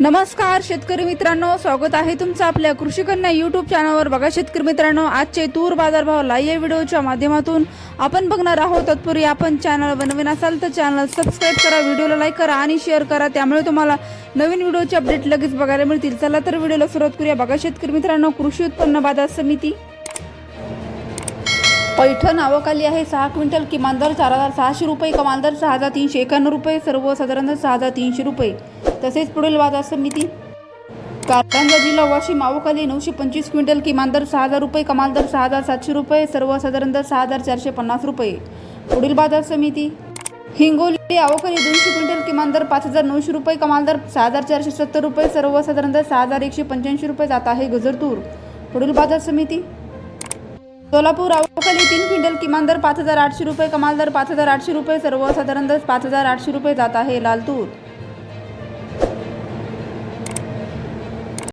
नमस्कार शेतकरी मित्रांनो. स्वागत आहे तुमचं आपल्या कृषी कन्या चॅनलवर बघा शेतकरी मित्रांनो आजचे तूर बाजारभाव लाईव्ह व्हिडिओच्या माध्यमातून आपण बघणार आहोत. तत्पूर्वी आपण चॅनल बनवीन असाल तर चॅनल सबस्क्राईब करा व्हिडिओला लाईक करा आणि शेअर करा. त्यामुळे तुम्हाला नवीन व्हिडिओचे अपडेट लगेच बघायला मिळतील. चला तर व्हिडिओला सुरुवात करूया. बघा शेतकरी मित्रांनो कृषी उत्पन्न बाजार समिती पैठण आवकाली आहे. सहा क्विंटल किमान दर चार हजार सहाशे रुपये कमाल दर सहा हजार तीनशे एकावन्न रुपये सर्वसाधारण दर सहा हजार तीनशे रुपये. तसेच पुढील बाजार समिती कारंजा जिल्हा वाशिम आवक नऊशे पंचवीस क्विंटल किमान दर सहा हजार रुपये कमाल दर सहा हजार सातशे रुपये सर्वसाधारण दर सहा हजार चारशे पन्नास रुपये. पुढील बाजार समिती हिंगोली आवकली दोनशे क्विंटल किमान दर पाच हजार नऊशे रुपये कमाल दर सहा हजार चारशे सत्तर रुपये सर्वसाधारण दर सहा हजार एकशे पंच्याऐंशी रुपये जात आहे गजरतूर. पुढील बाजार समिती सोलापूर आवकाली तीन क्विंटल किमान दर पाच हजार आठशे रुपये कमाल दर पाच हजार आठशे रुपये सर्वसाधारण दर पाच हजार आठशे रुपये जात आहे लालतूर.